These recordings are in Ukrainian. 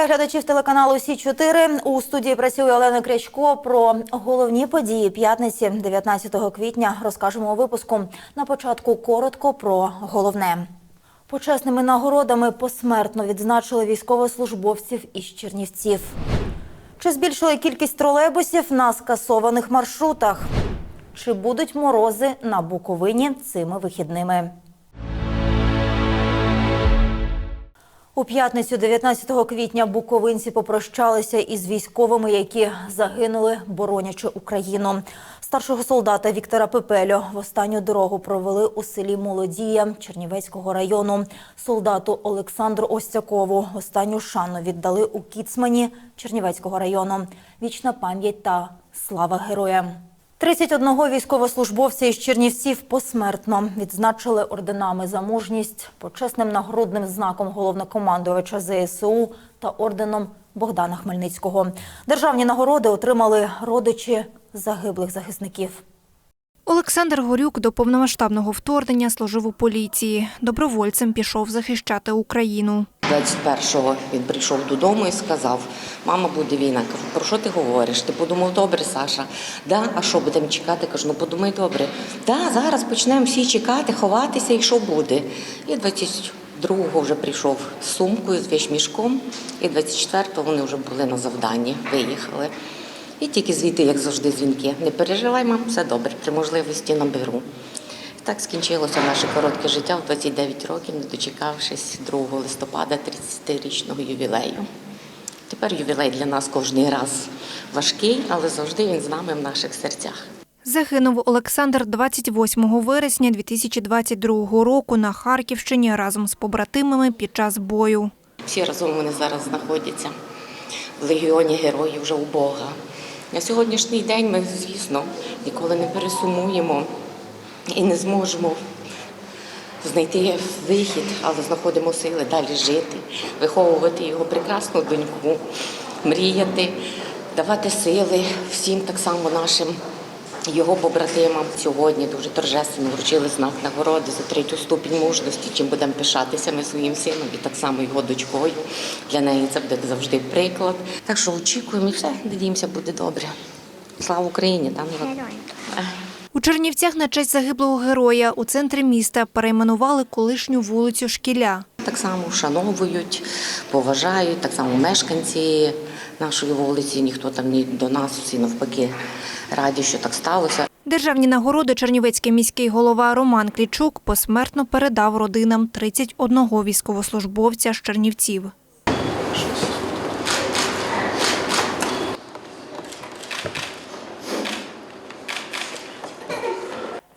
Вітаю глядачів телеканалу Сі 4 У студії працює Олена Крячко. Про головні події п'ятниці, 19 квітня, розкажемо у випуску. На початку коротко про головне. Почесними нагородами посмертно відзначили військовослужбовців із Чернівців. Чи збільшили кількість тролейбусів на скасованих маршрутах? Чи будуть морози на Буковині цими вихідними? У п'ятницю, 19 квітня, буковинці попрощалися із військовими, які загинули, боронячи Україну. Старшого солдата Віктора Пепелю в останню дорогу провели у селі Молодія Чернівецького району. Солдату Олександру Остякову останню шану віддали у Кіцмані Чернівецького району. Вічна пам'ять та слава героям. 31 військовослужбовця із Чернівців посмертно відзначили орденами за мужність, почесним нагрудним знаком головнокомандувача ЗСУ та орденом Богдана Хмельницького. Державні нагороди отримали родичі загиблих захисників. Олександр Горюк до повномасштабного вторгнення служив у поліції. Добровольцем пішов захищати Україну. 21-го він прийшов додому і сказав: мама, буде війна. Кажу, про що ти говориш? Ти подумав добре, Саша? Да, а що будемо чекати? Кажу, ну подумай добре. Да, зараз почнемо всі чекати, ховатися і що буде. І 22-го вже прийшов з сумкою, з вещмішком, і 24-го вони вже були на завданні, виїхали. І тільки звідти, як завжди, дзвінки. Не переживай, мам, все добре, при можливості наберу. Так скінчилося наше коротке життя в 29 років, не дочекавшись 2 листопада 30-річного ювілею. Тепер ювілей для нас кожен раз важкий, але завжди він з нами в наших серцях. Загинув Олександр 28 вересня 2022 року на Харківщині разом з побратимами під час бою. Всі разом вони зараз знаходяться в легіоні героїв вже у Бога. На сьогоднішній день ми, звісно, ніколи не пересумуємо і не зможемо знайти вихід, але знаходимо сили далі жити, виховувати його прекрасну доньку, мріяти, давати сили всім так само нашим його побратимам. Сьогодні дуже торжественно вручили знак нагороди за третю ступінь мужності, чим будемо пишатися ми своїм сином і так само його дочкою. Для неї це буде завжди приклад. Так що очікуємо і все, надіємося, буде добре. Слава Україні! Там У Чернівцях на честь загиблого героя у центрі міста перейменували колишню вулицю Шкіля. Так само вшановують, поважають, так само мешканці нашої вулиці, ніхто там не до нас, всі навпаки раді, що так сталося. Державні нагороди Чернівецький міський голова Роман Клічук посмертно передав родинам 31 військовослужбовця з Чернівців.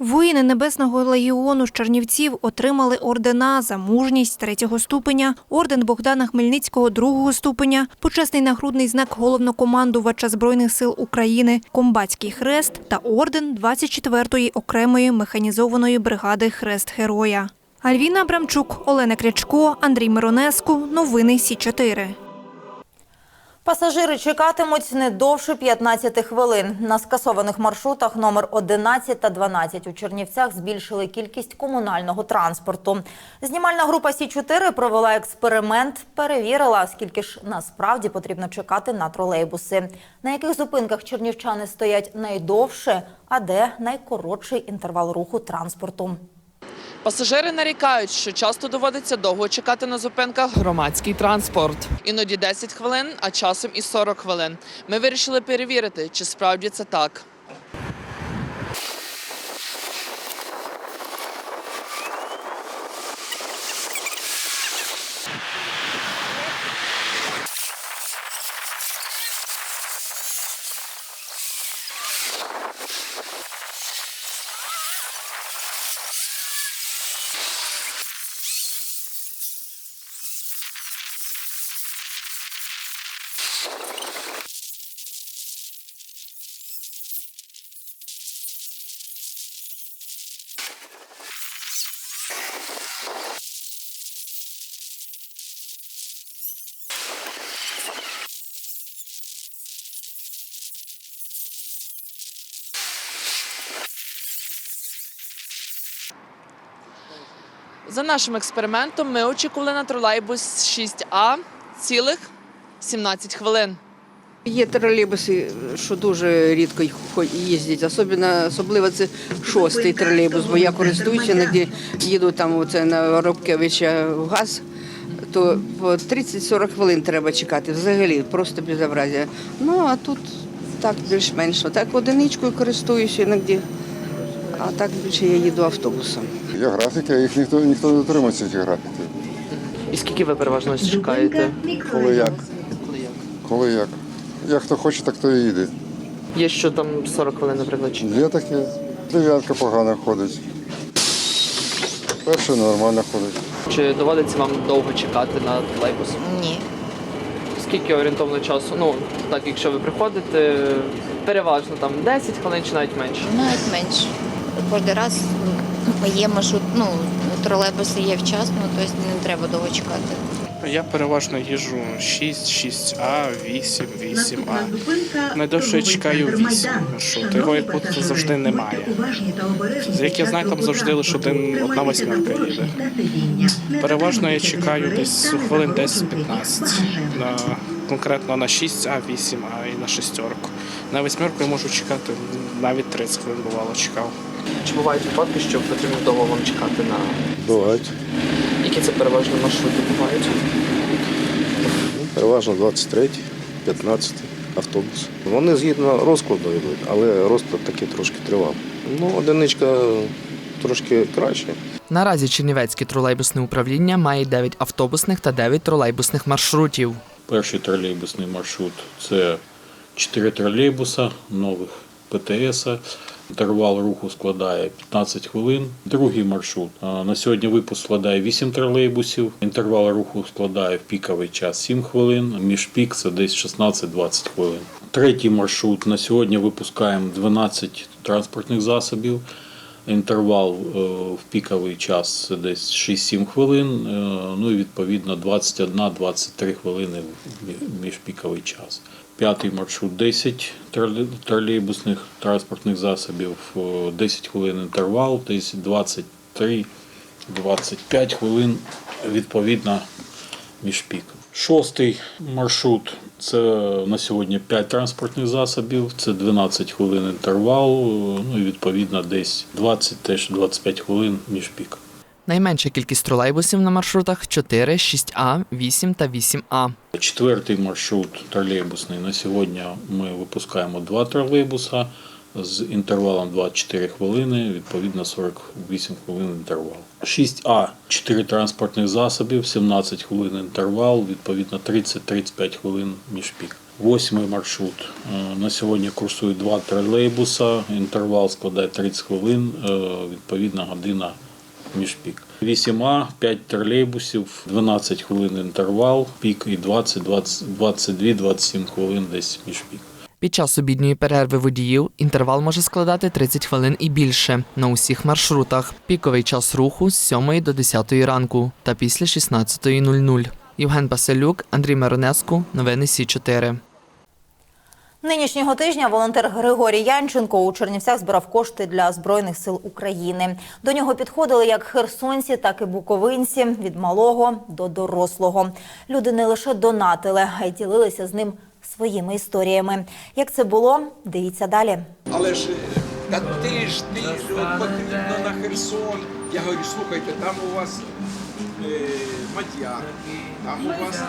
Воїни Небесного легіону з Чернівців отримали ордена за мужність третього ступеня, орден Богдана Хмельницького другого ступеня, почесний нагрудний знак головнокомандувача Збройних сил України, комбатський хрест та орден 24-ї окремої механізованої бригади Хрест Героя. Альвіна Абрамчук, Олена Крячко, Андрій Миронеску. Новини Сі 4 Пасажири чекатимуть не довше 15 хвилин. На скасованих маршрутах номер 11 та 12 у Чернівцях збільшили кількість комунального транспорту. Знімальна група Сі-4 провела експеримент, перевірила, скільки ж насправді потрібно чекати на тролейбуси. На яких зупинках чернівчани стоять найдовше, а де найкоротший інтервал руху транспорту. Пасажири нарікають, що часто доводиться довго чекати на зупинках громадський транспорт. Іноді 10 хвилин, а часом і 40 хвилин. Ми вирішили перевірити, чи справді це так. За нашим експериментом ми очікували на тролейбус 6А цілих 17 хвилин. Є тролейбуси, що дуже рідко їздять, особливо, особливо це шостий тролейбус, бо я користуюся, іноді їду там оце на Робкевича в газ, то по 30-40 хвилин треба чекати. Взагалі, просто безобразія. Ну, а тут так більш-менш. Так одиничкою користуюся іноді, а так більше я їду автобусом. Є графіки, а їх ніхто ніхто не дотримується цих графіків. І скільки ви переважно чекаєте? Коли як? Коли як? Як хто хоче, так то і їде. Є що там 40 хвилин, наприклад. Є таке. Дев'ятка погано ходить. Перша нормально ходить. Чи доводиться вам довго чекати на тролейбус? Ні. Скільки орієнтовно часу? Ну, так, якщо ви приходите, переважно там 10 хвилин чи навіть менше. Навіть менше. Кожен раз ну, є маршрут, ну, тролейбуси є вчасно, тобто не треба довго чекати. Я переважно їжджу 6, 6А, 8, 8А. Найдовше я чекаю 8 маршрут. Його як будто завжди немає. Як я знаю, там завжди лише один, одна восьмерка їде. Переважно я чекаю десь хвилин 10-15. На, конкретно на 6А, 8А і на шестерку. На восьмерку я можу чекати навіть 30 хвилин бувало чекав. Чи бувають випадки, що потрібно довго вам чекати на Бувають. які це переважно маршрути бувають? Переважно 23, 15 автобус. Вони згідно розкладу йдуть, але розклад такий трошки тривав. Ну, одиничка трошки краще. Наразі Чернівецьке тролейбусне управління має 9 автобусних та 9 тролейбусних маршрутів. Перший тролейбусний маршрут це 4 тролейбуса нових ПТС. Інтервал руху складає 15 хвилин. Другий маршрут на сьогодні випуск складає 8 тролейбусів. Інтервал руху складає в піковий час 7 хвилин. Між пік це десь 16-20 хвилин. Третій маршрут на сьогодні випускаємо 12 транспортних засобів. Інтервал е, в піковий час десь 6-7 хвилин, е, ну і відповідно 21-23 хвилини в міжпіковий час. П'ятий маршрут 10 тролейбусних транспортних засобів, е, 10 хвилин інтервал, десь 23-25 хвилин відповідно між піком. Шостий маршрут це на сьогодні 5 транспортних засобів, це 12 хвилин інтервал, ну і відповідно десь 20 теж 25 хвилин між піком. Найменша кількість тролейбусів на маршрутах 4, 6А, 8 та 8А. Четвертий маршрут тролейбусний. На сьогодні ми випускаємо два тролейбуса з інтервалом 24 хвилини, відповідно 48 хвилин інтервал. 6А 4 транспортних засобів, 17 хвилин інтервал, відповідно 30-35 хвилин між пік. Восьмий маршрут. Е, На сьогодні курсують два тролейбуса, інтервал складає 30 хвилин, е, відповідно година між пік. 8А, 5 тролейбусів, 12 хвилин інтервал, пік і 20, 20 22-27 хвилин десь між пік. Під час обідньої перерви водіїв інтервал може складати 30 хвилин і більше на усіх маршрутах. Піковий час руху з 7 до 10 ранку та після 16.00. Євген Басилюк, Андрій Миронеску. Новини Сі 4 Нинішнього тижня волонтер Григорій Янченко у Чернівцях збирав кошти для збройних сил України. До нього підходили як херсонці, так і буковинці від малого до дорослого. Люди не лише донатили, а й ділилися з ним своїми історіями. Як це було? Дивіться далі. Але ж та ти ж ти ж от потрібно на Херсон. Я говорю, слухайте, там у вас е, мадяр, там у вас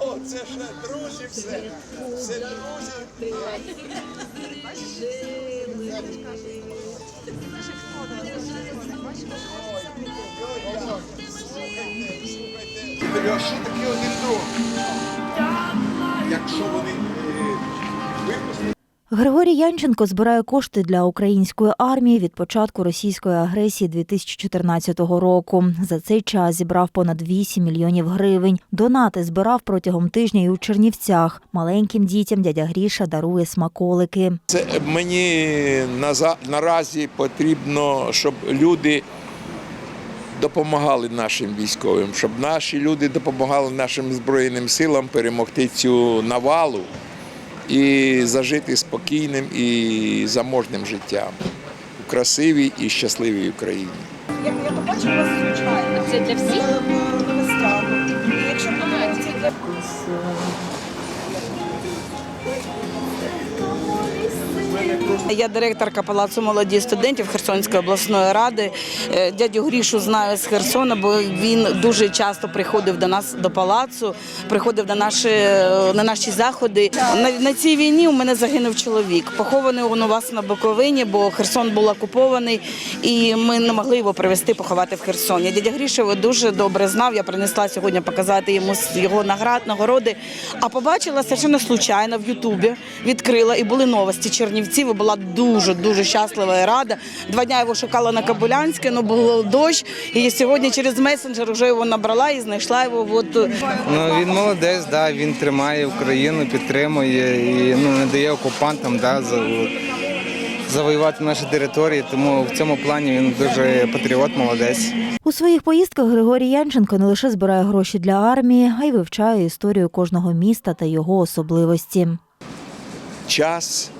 О, це ж друзі все. Все друзі. А що таке один дрон? Якщо вони е, випустять. Григорій Янченко збирає кошти для української армії від початку російської агресії 2014 року. За цей час зібрав понад 8 мільйонів гривень. Донати збирав протягом тижня і у Чернівцях. Маленьким дітям дядя Гріша дарує смаколики. Це мені наразі потрібно, щоб люди допомагали нашим військовим, щоб наші люди допомагали нашим збройним силам перемогти цю навалу і зажити спокійним і заможним життям у красивій і щасливій Україні. я побачила вас звичайно. Це для всіх? Якщо це Я директорка Палацу молоді студентів Херсонської обласної ради. Е, Дядю Грішу знаю з Херсона, бо він дуже часто приходив до нас до палацу, приходив на наші, на наші заходи. На, на цій війні у мене загинув чоловік. Похований у вас на Буковині, бо Херсон був окупований, і ми не могли його привезти поховати в Херсоні. Дядя його дуже добре знав. Я принесла сьогодні показати йому його наград, нагороди. А побачила совершенно случайно в Ютубі, відкрила і були новості Чернівців. Була дуже дуже щаслива і рада. Два дня його шукала на Кабулянське, але був дощ. І сьогодні через месенджер вже його набрала і знайшла його. От Ну він молодець, да, він тримає Україну, підтримує і ну, не дає окупантам да, за- завоювати наші території. Тому в цьому плані він дуже патріот, молодець. У своїх поїздках Григорій Янченко не лише збирає гроші для армії, а й вивчає історію кожного міста та його особливості. час,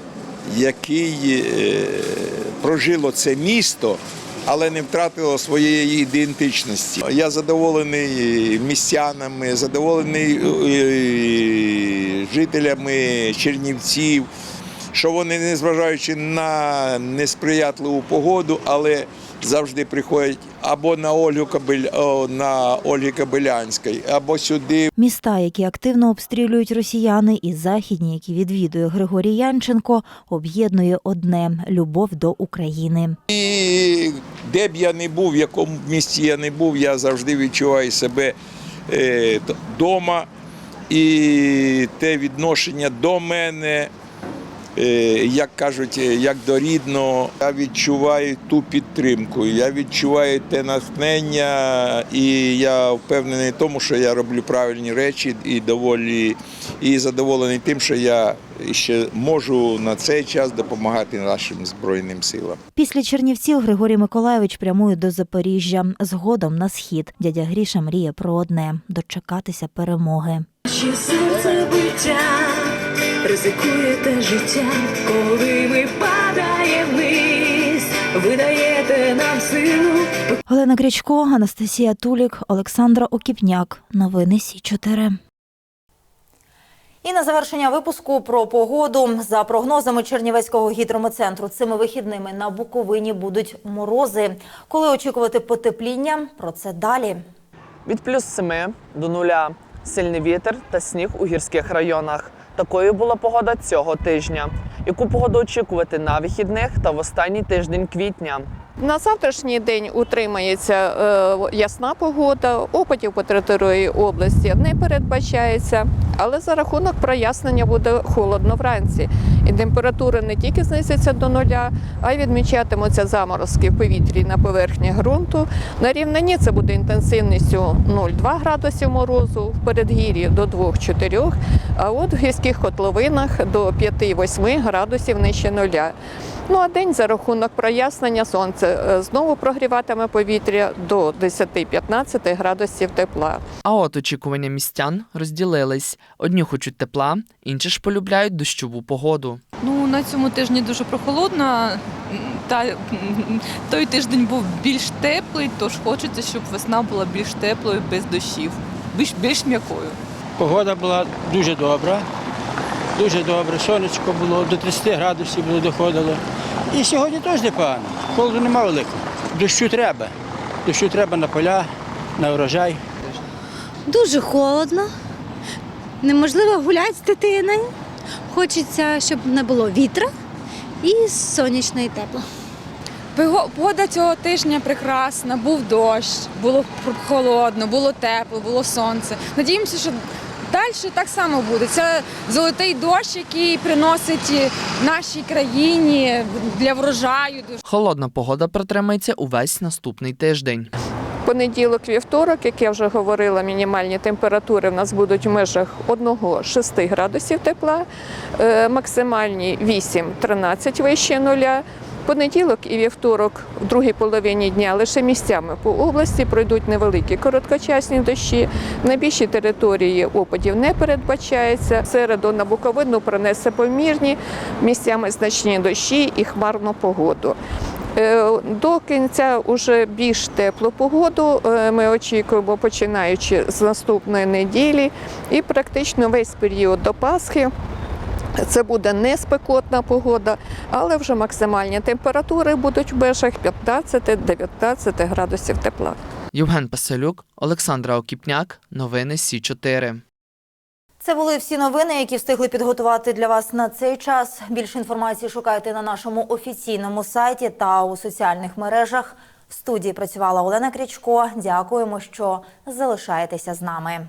який е, прожило це місто, але не втратило своєї ідентичності. Я задоволений містянами, задоволений е, жителями Чернівців, що вони, незважаючи на несприятливу погоду, але завжди приходять або на Ольгу Кабель, на Ольги Кабелянській, або сюди, Міста, які активно обстрілюють росіяни, і західні, які відвідує Григорій Янченко, об'єднує одне любов до України. І де б я не був, в якому місті я не був, я завжди відчуваю себе вдома. І те відношення до мене, е, як кажуть, е, як до рідного, я відчуваю ту підтримку, я відчуваю те натхнення, і я впевнений в тому, що я роблю правильні речі і доволі і задоволений тим, що я ще можу на цей час допомагати нашим збройним силам. Після Чернівців Григорій Миколайович прямує до Запоріжжя. Згодом на схід. Дядя Гріша мріє про одне дочекатися перемоги. Чи серце биття ризикуєте життя, коли ми падаємо вниз, ви даєте нам силу. Олена Крячко, Анастасія Тулік, Олександра Окіпняк. Новини Сі 4 І на завершення випуску про погоду. За прогнозами Чернівецького гідрометцентру, цими вихідними на Буковині будуть морози. Коли очікувати потепління? Про це далі. Від плюс 7 до нуля. Сильний вітер та сніг у гірських районах. Такою була погода цього тижня. Яку погоду очікувати на вихідних та в останній тиждень квітня? На завтрашній день утримається е, ясна погода, опадів по території області не передбачається, але за рахунок прояснення буде холодно вранці. І температура не тільки знизиться до нуля, а й відмічатимуться заморозки в повітрі на поверхні ґрунту. На рівнині це буде інтенсивністю 0,2 градусів морозу, в передгір'ї до 2-4, а от в гірських котловинах до 5-8 градусів нижче нуля. Ну а день за рахунок прояснення сонце е, знову прогріватиме повітря до 10-15 градусів тепла. А от очікування містян розділились: одні хочуть тепла, інші ж полюбляють дощову погоду. Ну на цьому тижні дуже прохолодно. Та той тиждень був більш теплий, тож хочеться, щоб весна була більш теплою, без дощів, більш більш м'якою. Погода була дуже добра, дуже добре. Сонечко було, до 30 градусів було доходило. І сьогодні теж непогано. Холоду нема великого. Дощу треба. Дощу треба на поля, на урожай. Дуже холодно, неможливо гуляти з дитиною. Хочеться, щоб не було вітра і сонячно і тепло. Погода цього тижня прекрасна, був дощ, було холодно, було тепло, було сонце. Надіємося, що далі так само буде. Це золотий дощ, який приносить нашій країні для врожаю. Холодна погода протримається увесь наступний тиждень. Понеділок, вівторок, як я вже говорила, мінімальні температури в нас будуть в межах 1-6 градусів тепла, е, максимальні 8-13 вище нуля. Понеділок і вівторок в другій половині дня лише місцями по області пройдуть невеликі короткочасні дощі. На більшій території опадів не передбачається. Середу на Буковину пронесе помірні місцями значні дощі і хмарну погоду. Е, До кінця вже більш теплу погоду е, ми очікуємо, починаючи з наступної неділі, і практично весь період до Пасхи. Це буде не спекотна погода, але вже максимальні температури будуть в межах 15-19 градусів тепла. Євген Паселюк, Олександра Окіпняк. Новини Сі 4 Це були всі новини, які встигли підготувати для вас на цей час. Більше інформації шукайте на нашому офіційному сайті та у соціальних мережах. В студії працювала Олена Крічко. Дякуємо, що залишаєтеся з нами.